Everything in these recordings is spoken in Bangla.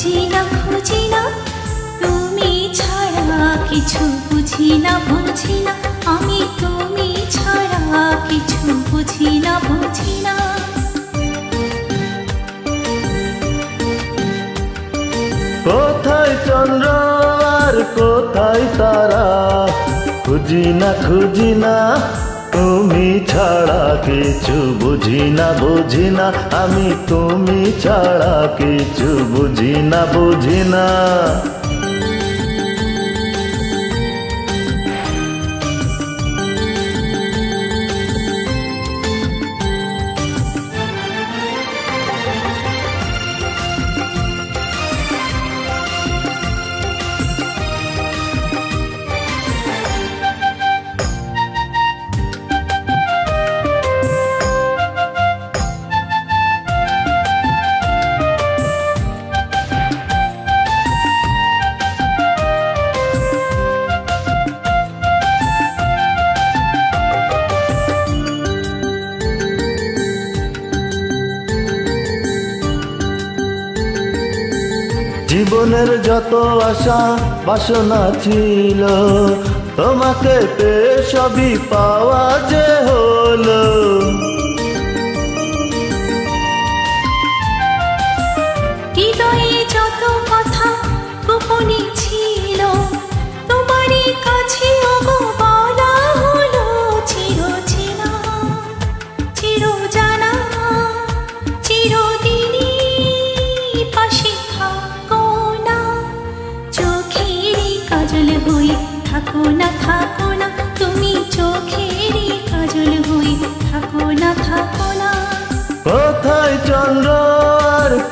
বুঝি না খুঁজি না তুমি ছাড়া কিছু বুঝি না বুঝি না আমি তুমি ছাড়া কিছু বুঝি না বুঝি না কোথায় চন্দ্র আর কোথায় তারা? খুঁজি না খুঁজি না তুমি ছাড়া কিছু বুঝি না বুঝি না। আমি তুমি ছাড়া কিছু বুঝি না বুঝি না। জীবনের যত আশা বাসনা ছিল তোমাকে পেয়ে সবই পাওয়া যে হলো।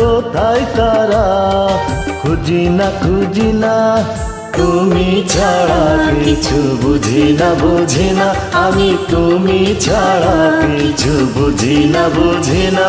কোথায় তারা? খুঁজি না খুঁজি না। তুমি ছাড়া কিছু বুঝি না বুঝি না। আমি তুমি ছাড়া কিছু বুঝি না বুঝি না।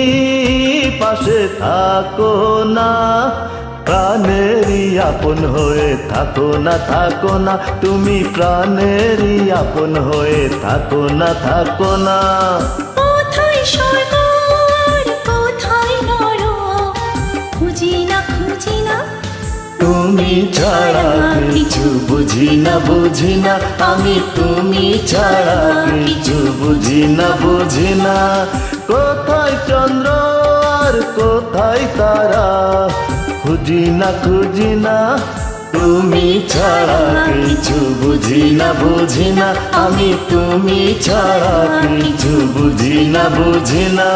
পাশে থাকো না প্রাণেরই আপন হয়ে থাকো না থাকো না তুমি প্রাণেরই আপন হয়ে থাকো না থাকো না। কোথায় স্বর্গ কোথায় নর খুঁজি না খুঁজি না। তুমি ছাড়া কিছু বুঝি না বুঝি না। আমি তুমি ছাড়া কিছু বুঝি না বুঝি না। কোথায় চন্দ্র? আর কোথায় তারা খুঁজি না খুঁজি না তুমি ছাড়া কিছু বুঝি না বুঝি না আমি তুমি ছাড়া কিছু বুঝি না বুঝি না